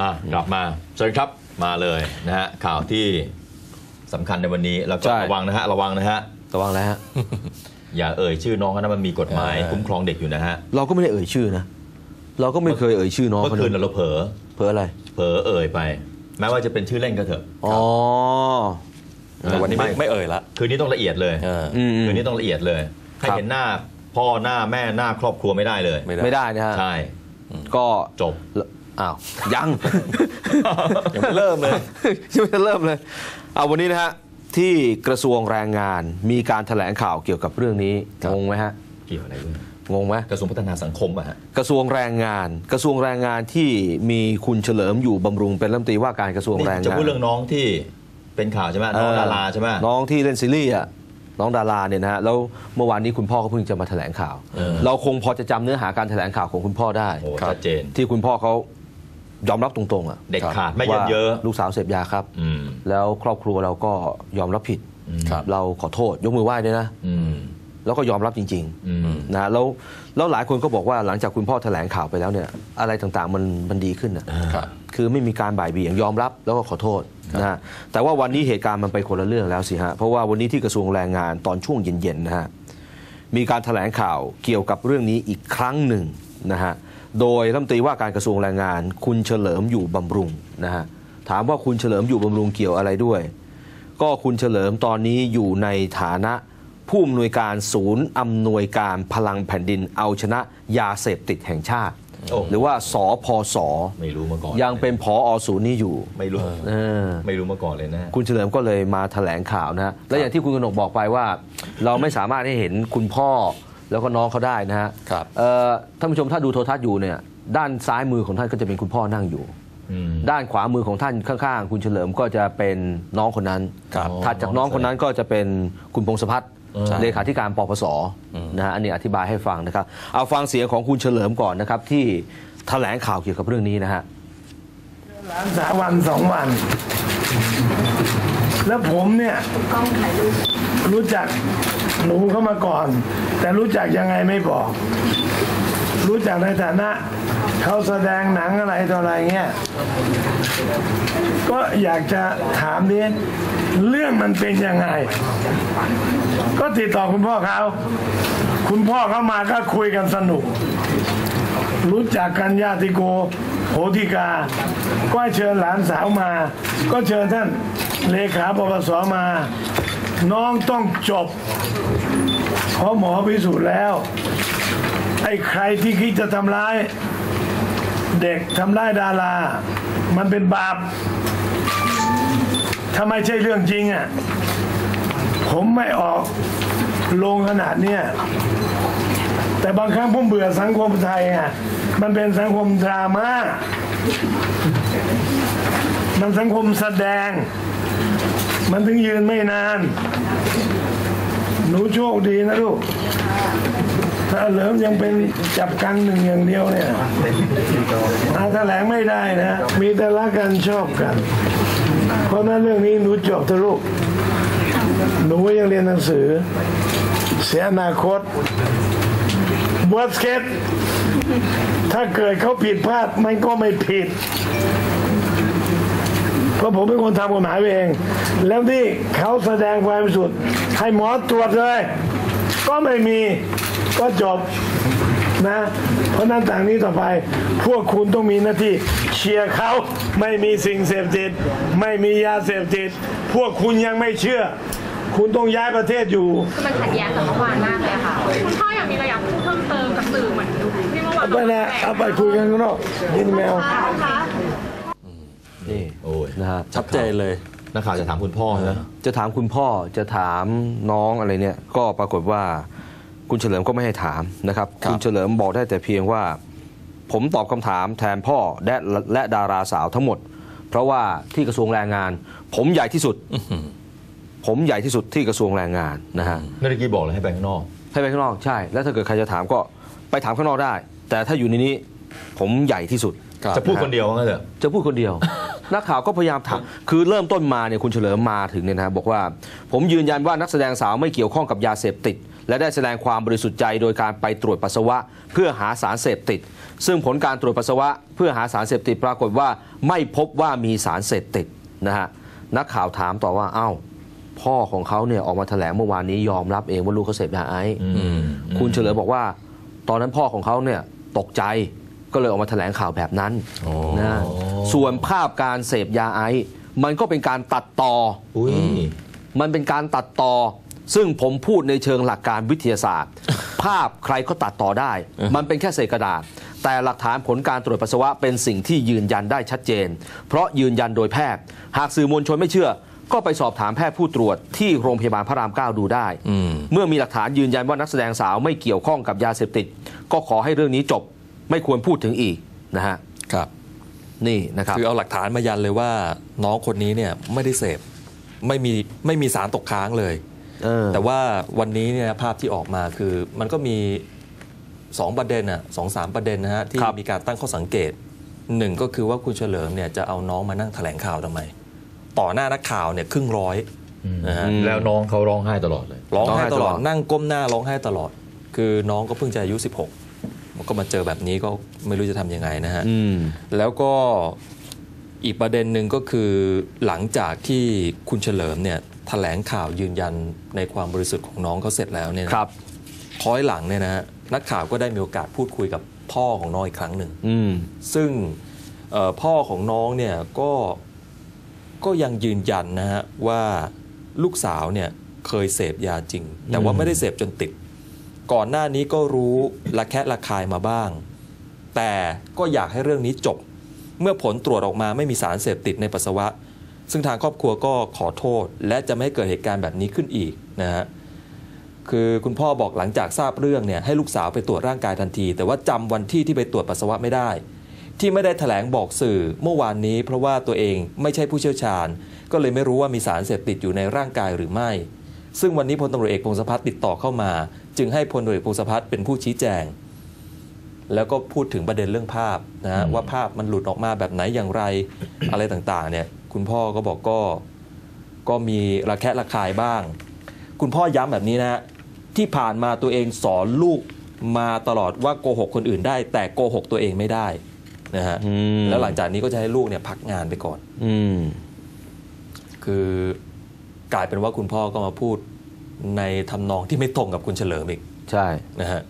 อะกลับมาเชิญครับมาเลยนะฮะข่าวที่สำคัญในวันนี้แล้วก็ใช่ ระวังนะฮะระวังนะฮะระวังแล้วฮะ อย่าเอ่ยชื่อน้องเขานะมันมีกฎหมายเออ คุ้มครองเด็กอยู่นะฮะเราก็ไม่ได้เอ่ยชื่อนะ เราก็ไม่เคยเอ่ยชื่อน้องเมื่อเขาคืนเลยเราเผลอเพื่ออะไร เผลอเอ่ยไป แม้ว่าจะเป็นชื่อเล่นก็เถอะ อ๋อแต่วันนี้ไม่ ไม่เอ่ยละคืนนี้ต้องละเอียดเลยเอออืมคืนนี้ต้องละเอียดเลยให้ครับ เห็นหน้าพ่อหน้าแม่หน้าครอบครัวไม่ได้เลย ไม่ได้ ไม่ได้นะฮะ ใช่ก็จบ อ้าวยัง ยังไม่เริ่มเลย ยังไม่ทันเริ่มเลยเอาวันนี้นะฮะที่กระทรวงแรงงานมีการแถลงข่าวเกี่ยวกับเรื่องนี้ครับงงไหมฮะเกี่ยวอะไรด้วยงงไหมกระทรวงพัฒนาสังคมอะฮะกระทรวงแรงงาน กระทรวงแรงงานที่มีคุณเฉลิมอยู่บำรุงเป็นรัฐมนตรีว่าการกระทรวงนี่แรงจะงานพูดเรื่องน้องที่เป็นข่าวใช่ไหมน้องดาราใช่ไหมน้องที่เล่นซีรีส์อะน้องดาราเนี่ยนะฮะแล้วเมื่อวานนี้คุณพ่อก็เพิ่งจะมาแถลงข่าวเออเราคงพอจะจำเนื้อหาการแถลงข่าวของคุณพ่อได้โอ้ครับชัดเจนที่คุณพ่อเขา ยอมรับตรงๆอะเด็กครับขาดไม่เยินเยอะว่าลูกสาวเสพยาครับอืมแล้วครอบครัวเราก็ยอมรับผิดครับเราขอโทษยกมือไหว้ด้วยนะอืมแล้วก็ยอมรับจริงอืมๆนะแล้วแล้วหลายคนก็บอกว่าหลังจากคุณพ่อแถลงข่าวไปแล้วเนี่ย อะไรต่างๆมันมันดีขึ้นนะครับคือไม่มีการบ่ายเบี่ยงยอมรับแล้วก็ขอโทษนะฮะแต่ว่าวันนี้เหตุการณ์มันไปคนละเรื่องแล้วสิฮะเพราะว่าวันนี้ที่กระทรวงแรงงานตอนช่วงเย็นๆนะฮะมีการแถลงข่าวเกี่ยวกับเรื่องนี้อีกครั้งหนึ่งนะฮะ โดยรัฐมนตรีว่าการกระทรวงแรงงาน คุณเฉลิมอยู่บำรุงนะฮะถามว่าคุณเฉลิมอยู่บำรุงเกี่ยวอะไรด้วย ก็คุณเฉลิมตอนนี้อยู่ในฐานะผู้อำนวยการศูนย์อำนวยการพลังแผ่นดินเอาชนะยาเสพติดแห่งชาติโอ้หรือว่าสอพศไม่รู้มาก่อนยังเป็นผออศูนย์นี้อยู่ไม่รู้เออไม่รู้มาก่อนเลยนะฮะคุณเฉลิมก็เลยมาแถลงข่าวนะฮะและอย่างที่คุณกนกบอกไปว่า เราไม่สามารถให้เห็นคุณพ่อ แล้วก็น้องเขาได้นะฮะครับเอ่อท่านผู้ชมถ้าดูโทรทัศน์อยู่เนี่ยด้านซ้ายมือของท่านก็จะเป็นคุณพ่อนั่งอยู่อืมด้านขวามือของท่านข้างๆ คุณเฉลิมก็จะเป็นน้องคนนั้นครับถัดจากน้องคนนั้นก็จะเป็นคุณพงศพัฒน์เออเลขาธิการปปสนะฮะอันนี้อธิบายให้ฟังนะครับ เอาฟังเสียงของคุณเฉลิมก่อนนะครับ ที่แถลงข่าวเกี่ยวกับเรื่องนี้นะฮะหลานสามวันสองวัน แล้วผมเนี่ยรู้จักหนูเข้ามาก่อน แต่รู้จักยังไงไม่บอก รู้จักในฐานะเขาแสดงหนังอะไรต่ออะไรเงี้ยก็อยากจะถามนี้เรื่องมันเป็นยังไง ก็ติดต่อคุณพ่อเขาคุณพ่อเขามาก็คุยกันสนุก รู้จักกันญาติโกโหติกา ก็เชิญหลานสาวมา ก็เชิญท่านเลขาปปสมา น้องต้องจบ ราะหมอพิสูจน์แล้ว ไอ้ใครที่คิดจะทำร้าย เด็กทำร้ายดารา มันเป็นบาปถ้าไม่ใช่เรื่องจริงอะผมไม่ออกลงขนาดเนี้ยแต่บางครั้งผมเบื่อสังคมไทยอะมันเป็นสังคมดราม่ามันสังคมแสดง มันถึงยืนไม่นาน นูโชคดีนะลูก ถ้าเหลิมยังเป็นจับกังหนึ่งอย่างเดียวเนี่ยอาแถลงไม่ได้นะ มีแต่รักกันชอบกัน เพราะนั้นเรื่องนี้หนูจบเถอะลูก หนูยังเรียนหนังสือ เสียอนาคต w o r s t case ถ้าเกิดเขาผิดพลาดมันก็ไม่ผิด ราะผมเป็นคนทำกฎหมายเอง แล้วที่เขาแสดงความบริสุทธิ์ให้หมอตรวจเลย ก็ไม่มีก็จบนะ เพราะฉะนั้นต่างนี้ต่อไป พวกคุณต้องมีหน้าที่เชียร์เขาไม่มีสิ่งเสพติด ไม่มียาเสพติด พวกคุณยังไม่เชื่อ คุณต้องย้ายประเทศอยู่คือมันขัดแย้งกับเมื่อวานมากเลยค่ะคุณพ่ออยากมีอะไรอยากพูดเพิ่มเติมกับสื่อเหมือนที่เมื่อวานเอาไปนะเอาไปคุยกันข้างนอกยินแมวคะ นี่โอ้ยนะฮะชัดเจนเลย นักข่าวจะถามคุณพ่อนะจะถามคุณพ่อจะถามน้องอะไรเนี่ย ก็ปรากฏว่า คุณเฉลิมก็ไม่ให้ถามนะครับครับคุณเฉลิมบอกได้แต่เพียงว่า ผมตอบคำถามแทนพ่อและและดาราสาวทั้งหมด เพราะว่าที่กระทรวงแรงงาน ผมใหญ่ที่สุดผมใหญ่ที่สุดที่กระทรวงแรงงานนะฮะเมื่อกี้บอกเลยให้ไปข้างนอก ให้ไปข้างนอกใช่ แล้วถ้าเกิดใครจะถามก็ไปถามข้างนอกได้ แต่ถ้าอยู่ในนี้ผมใหญ่ที่สุดครับจะพูดคนเดียวว่างั้นเถอะจะพูดคนเดียว นักข่าวก็พยายามถามคือเริ่มต้นมาเนี่ยคุณเฉลิมมาถึงเนี่ยนะบอกว่า ผมยืนยันว่านักแสดงสาวไม่เกี่ยวข้องกับยาเสพติด และได้แสดงความบริสุทธิ์ใจโดยการไปตรวจปัสสาวะ เพื่อหาสารเสพติด ซึ่งผลการตรวจปัสสาวะ เพื่อหาสารเสพติดปรากฏว่าไม่พบว่ามีสารเสพติดนะฮะนักข่าวถามต่อว่าอ้าวพ่อของเขาเนี่ยออกมาแถลงเมื่อวานนี้ยอมรับเองว่าลูกเขาเสพยาไอซ์อืมคุณเฉลิมบอกว่า ตอนนั้นพ่อของเขาเนี่ยตกใจ ก็เลยออกมาแถลงข่าวแบบนั้นนะส่วนภาพการเสพยาไอซ์มันก็เป็นการตัดต่ออุ้ยมันเป็นการตัดต่อ ซึ่งผมพูดในเชิงหลักการวิทยาศาสตร์ ภาพใครก็ตัดต่อได้ มันเป็นแค่เศษกระดาษ แต่หลักฐานผลการตรวจปัสสาวะเป็นสิ่งที่ยืนยันได้ชัดเจน เพราะยืนยันโดยแพทย์ หากสื่อมวลชนไม่เชื่อก็ไปสอบถามแพทย์ผู้ตรวจที่โรงพยาบาลพระรามเก้าดูได้ เมื่อมีหลักฐานยืนยันว่านักแสดงสาวไม่เกี่ยวข้องกับยาเสพติด ก็ขอให้เรื่องนี้จบ ไม่ควรพูดถึงอีกนะฮะครับนี่นะครับคือเอาหลักฐานมายันเลยว่าน้องคนนี้เนี่ยไม่ได้เสพไม่มีไม่มีสารตกค้างเลยเออแต่ว่าวันนี้เนี่ยภาพที่ออกมาคือมันก็มีสองประเด็นอะสองสามประเด็นนะฮะที่ครับ มีการตั้งข้อสังเกตหนึ่งก็คือว่าคุณเฉลิมเนี่ยจะเอาน้องมานั่งแถลงข่าวทำไม ต่อหน้านักข่าวเนี่ยครึ่งร้อยนะฮะ แล้วน้องเขาร้องไห้ตลอดเลย ร้องไห้ร้องไห้ตตลลออดดนั่งก้มหน้าร้องไห้ตลอด คือน้องก็เพิ่งจะอายุ 16มัน ก็มาเจอแบบนี้ก็ไม่รู้จะทำยังไงนะฮะอืมแล้วก็อีกประเด็นหนึ่งก็คือหลังจากที่คุณเฉลิมเนี่ยแถลงข่าวยืนยันในความบริสุทธิ์ของน้องเขาเสร็จแล้วเนี่ยนะครับคล้อยหลังเนี่ยนะฮะนักข่าวก็ได้มีโอกาสพูดคุยกับพ่อของน้องอีกครั้งหนึ่งอืมซึ่งเอ่อพ่อของน้องเนี่ยก็ก็ยังยืนยันนะฮะว่าลูกสาวเนี่ยเคยเสพยาจริง แต่ว่าไม่ได้เสพจนติด ก่อนหน้านี้ก็รู้ละแคะระคายมาบ้าง แต่ก็อยากให้เรื่องนี้จบ เมื่อผลตรวจออกมาไม่มีสารเสพติดในปัสสาวะ ซึ่งทางครอบครัวก็ขอโทษ และจะไม่ให้เกิดเหตุการณ์แบบนี้ขึ้นอีกนะฮะคือคุณพ่อบอกหลังจากทราบเรื่องเนี่ยให้ลูกสาวไปตรวจร่างกายทันที แต่ว่าจำวันที่ที่ไปตรวจปัสสาวะไม่ได้ ที่ไม่ได้แถลงบอกสื่อเมื่อวานนี้ เพราะว่าตัวเองไม่ใช่ผู้เชี่ยวชาญ ก็เลยไม่รู้ว่ามีสารเสพติดอยู่ในร่างกายหรือไม่ ซึ่งวันนี้พลตำรวจเอกพงศพัฒน์ติดต่อเข้ามา จึงให้พลตำรวจเอกพงศพัฒน์เป็นผู้ชี้แจง แล้วก็พูดถึงประเด็นเรื่องภาพนะฮะว่าภาพมันหลุดออกมาแบบไหนอย่างไรอะไรต่างๆ เนี่ยคุณพ่อก็บอกก็ก็มีระแคะระคายบ้าง คุณพ่อย้ำแบบนี้นะฮะที่ผ่านมาตัวเองสอนลูกมาตลอดว่าโกหกคนอื่นได้ แต่โกหกตัวเองไม่ได้นะฮะอืมแล้วหลังจากนี้ก็จะให้ลูกเนี่ยพักงานไปก่อน อืมคือกลายเป็นว่าคุณพ่อก็มาพูด ในทำนองที่ไม่ตรงกับคุณเฉลิมอีกใช่นะฮะ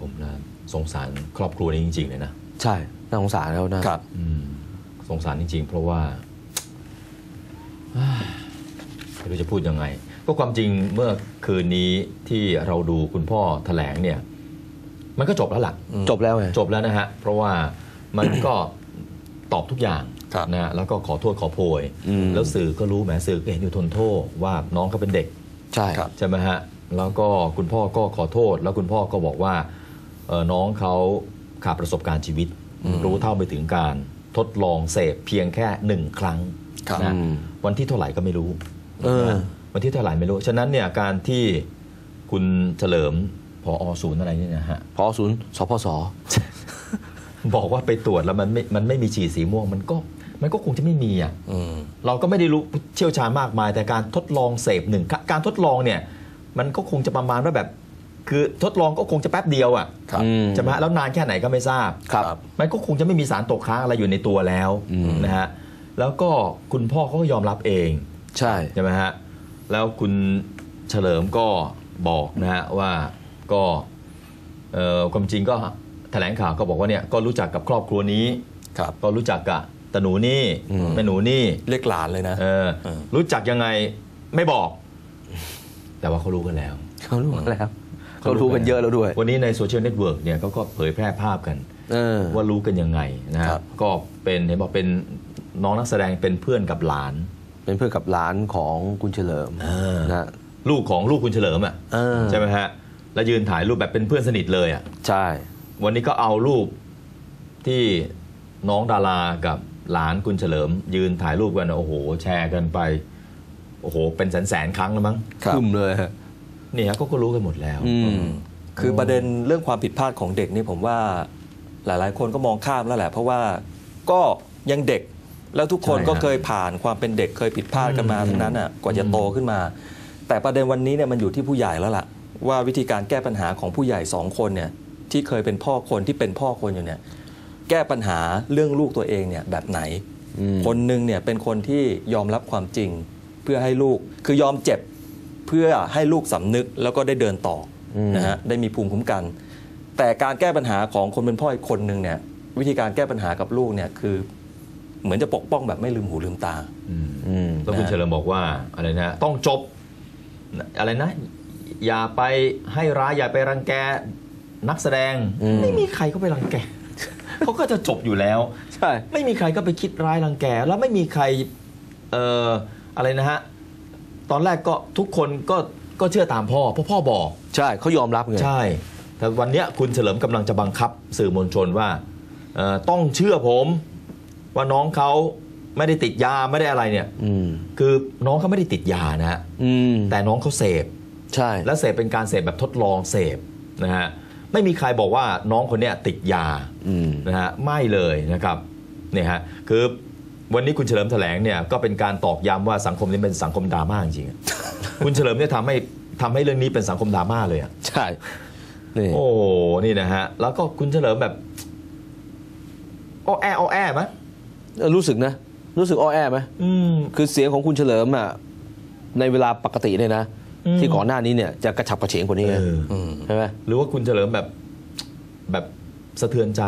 ผมนะสงสารครอบครัวนี้จริง ๆ เลยนะ ใช่น่าสงสารแล้วนะครับอืมสงสารจริง ๆ เพราะว่าไม่รู้จะพูดยังไง ก็ความจริงเมื่อคืนนี้ที่เราดูคุณพ่อแถลงเนี่ย มันก็จบแล้วล่ะจบแล้วไงจบแล้วนะฮะ เพราะว่ามันก็ตอบทุกอย่างครับนะฮะแล้วก็ขอโทษขอโพยอืมแล้วสื่อก็รู้แหมสื่อก็เห็นอยู่ทนโทษว่าน้องเขาเป็นเด็ก ใช่ครับ ใช่ไหมฮะ แล้วก็คุณพ่อก็ขอโทษ แล้วคุณพ่อก็บอกว่าเอ่อน้องเขาขาดประสบการณ์ชีวิต รู้เท่าไปถึงการทดลองเสพเพียงแค่หนึ่งครั้งครับนะอืมวันที่เท่าไหร่ก็ไม่รู้เออนะวันที่เท่าไหร่ไม่รู้ ฉะนั้นเนี่ยการที่คุณเฉลิมพออศูนย์อะไรเนี่ยนะฮะพอศูนย์สพสบอกว่าไปตรวจแล้วมันไม่มันไม่มีฉีดสีม่วงมันก็ มันก็คงจะไม่มีอะอืมเราก็ไม่ได้รู้เชี่ยวชาญมากมาย แต่การทดลองเสพหนึ่งครั้งการทดลองเนี่ย มันก็คงจะประมาณว่าแบบ คือทดลองก็คงจะแป๊บเดียวอะครับอืมใช่ไหมฮะแล้วนานแค่ไหนก็ไม่ทราบครับมันก็คงจะไม่มีสารตกค้างอะไรอยู่ในตัวแล้วนะฮะแล้วก็คุณพ่อเขาก็ยอมรับเอง ใช่ใช่ไหมฮะแล้วคุณเฉลิมก็บอกนะฮะว่าก็เอ่อความจริงก็แถลงข่าวก็บอกว่าเนี่ยก็รู้จักกับครอบครัวนี้ครับก็รู้จักกับ ตาหนูนี่แม่หนูนี่เรียกหลานเลยนะเออเออ รู้จักยังไงไม่บอก แต่ว่าเขารู้กันแล้วเขารู้กันแล้วเขารู้กันเยอะแล้วด้วย วันนี้ในโซเชียลเน็ตเวิร์กเนี่ยเขาก็เผยแพร่ภาพกันเออว่ารู้กันยังไงนะฮะครับก็เป็นเห็นบอกเป็นน้องนักแสดงเป็นเพื่อนกับหลาน เป็นเพื่อนกับหลานของคุณเฉลิมเออนะลูกของลูกคุณเฉลิมอะเออใช่ไหมฮะแล้วยืนถ่ายรูปแบบเป็นเพื่อนสนิทเลยอะใช่ วันนี้ก็เอารูปที่น้องดารากับ หลานคุณเฉลิม ยืนถ่ายรูปกันโอ้โห แชร์กันไปโอ้โห เป็นแสนแสนๆครั้งแล้วมั้งครับคึมเลยฮะนี่ฮะก็ก็รู้กันหมดแล้วอืมคือประเด็นเรื่องความผิดพลาดของเด็กนี่ผมว่าหลาย ๆ คนก็มองข้ามแล้วแหละ เพราะว่าก็ยังเด็กแล้วทุกคนใช่ก็ครับเคยผ่านความเป็นเด็กเคยผิดพลาดกันมาทั้งนั้นอะกว่าจะโตขึ้นมา แต่ประเด็นวันนี้เนี่ยมันอยู่ที่ผู้ใหญ่แล้วล่ะ ว่าวิธีการแก้ปัญหาของผู้ใหญ่สองคนเนี่ยที่เคยเป็นพ่อคนที่เป็นพ่อคนอยู่เนี่ย แก้ปัญหาเรื่องลูกตัวเองเนี่ยแบบไหน คนหนึ่งเนี่ยเป็นคนที่ยอมรับความจริง เพื่อให้ลูกคือยอมเจ็บเพื่อให้ลูกสำนึกแล้วก็ได้เดินต่ออนะฮะได้มีภูมิคุ้มกัน แต่การแก้ปัญหาของคนเป็นพ่ออีกคนหนึ่งเนี่ยวิธีการแก้ปัญหากับลูกเนี่ยคือ เหมือนจะปกป้องแบบไม่ลืมหูลืมตาอืมแล้วคุณนะเฉลิมบอกว่าอะไรนะต้องจบอะไรนะ อย่าไปให้ร้ายอย่าไปรังแกนักแสดง ไม่มีใครก็ไปรังแก เขาก็จะจบอยู่แล้ว ใช่ ไม่มีใครก็ไปคิดร้ายรังแก แล้วไม่มีใครเอ่ออะไรนะฮะ ตอนแรกก็ทุกคนก็ก็เชื่อตามพ่อเพราะพ่อบอก ใช่เขายอมรับไงใช่ แต่วันเนี้ยคุณเฉลิมกำลังจะบังคับสื่อมวลชนว่าเอ่อต้องเชื่อผม ว่าน้องเขาไม่ได้ติดยาไม่ได้อะไรเนี่ย อืม คือน้องเขาไม่ได้ติดยานะฮะ อืมแต่น้องเขาเสพ ใช่ และเสพเป็นการเสพแบบทดลองเสพนะฮะ ไม่มีใครบอกว่าน้องคนเนี้ยติดยาอืม นะฮะไม่เลยนะครับเนี่ยฮะคือวันนี้คุณเฉลิมแถลงเนี่ยก็เป็นการตอกย้ำว่าสังคมนี้เป็นสังคมดราม่าจริงๆอะ คุณเฉลิมเนี่ยทำให้ทำให้เรื่องนี้เป็นสังคมดราม่าเลยอะใช่ นี่ โอ้โหนี่นะฮะแล้วก็คุณเฉลิมแบบอ้อแออ้อแอไหมเออรู้สึกนะ รู้สึกอ้อแอไหม อืม คือเสียงของคุณเฉลิมอะในเวลาปกติเนี่ยนะอืม ที่ก่อนหน้านี้เนี่ยจะกระฉับกระเฉงกว่านี้ไงเออใช่ไหมหรือว่าคุณเฉลิมแบบแบบสะเทือนใจ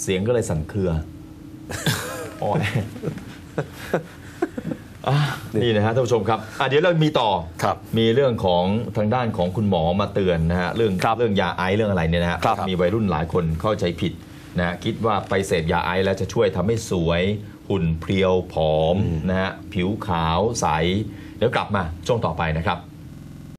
เสียงก็เลยสั่นเครืออ้อแออะนี่นะฮะท่านผู้ชมครับอะเดี๋ยวเรามีต่อครับมีเรื่องของทางด้านของคุณหมอมาเตือนนะฮะเรื่องเรื่องยาไอซ์เรื่องอะไรเนี่ยนะฮะครับมีวัยรุ่นหลายคนเข้าใจผิดนะฮะคิดว่าไปเสพยาไอซ์แล้วจะช่วยทำให้สวย หุ่นเพรียวผอมนะฮะผิวขาวใส เดี๋ยวกลับมาช่วงต่อไปนะครับ